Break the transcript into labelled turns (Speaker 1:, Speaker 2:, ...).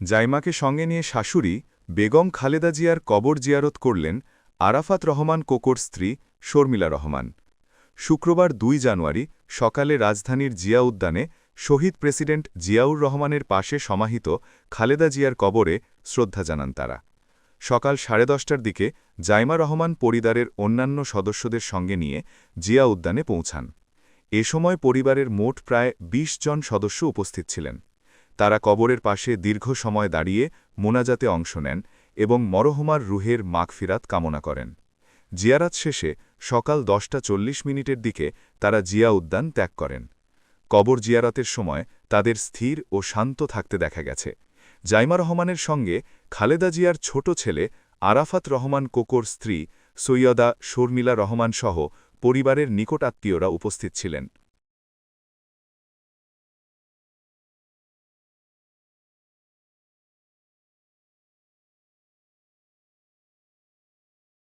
Speaker 1: জাইমাকে সঙ্গে নিয়ে শাশুড়ি বেগম খালেদা জিয়ার কবর জিয়ারত করলেন আরাফাত রহমান কোকর স্ত্রী শর্মিলা রহমান। শুক্রবার দুই জানুয়ারি সকালে রাজধানীর জিয়া উদ্যানে শহীদ প্রেসিডেন্ট জিয়াউর রহমানের পাশে সমাহিত খালেদা জিয়ার কবরে শ্রদ্ধা জানান তারা। সকাল সাড়ে দশটার দিকে জাইমা রহমান পরিবারের অন্যান্য সদস্যদের সঙ্গে নিয়ে জিয়া উদ্যানে পৌঁছান। এ সময় পরিবারের মোট প্রায় ২০ জন সদস্য উপস্থিত ছিলেন। তারা কবরের পাশে দীর্ঘ সময় দাঁড়িয়ে মোনাজাতে অংশ নেন এবং মরহমার রুহের মাগফিরাত কামনা করেন। জিয়ারাত শেষে সকাল দশটা চল্লিশ মিনিটের দিকে তারা জিয়া উদ্যান ত্যাগ করেন। কবর জিয়ারাতের সময় তাদের স্থির ও শান্ত থাকতে দেখা গেছে। জাইমা রহমানের সঙ্গে খালেদা জিয়ার ছোট ছেলে আরাফাত রহমান কোকোর স্ত্রী সৈয়দা শর্মিলা রহমান সহ পরিবারের নিকট আত্মীয়রা উপস্থিত ছিলেন।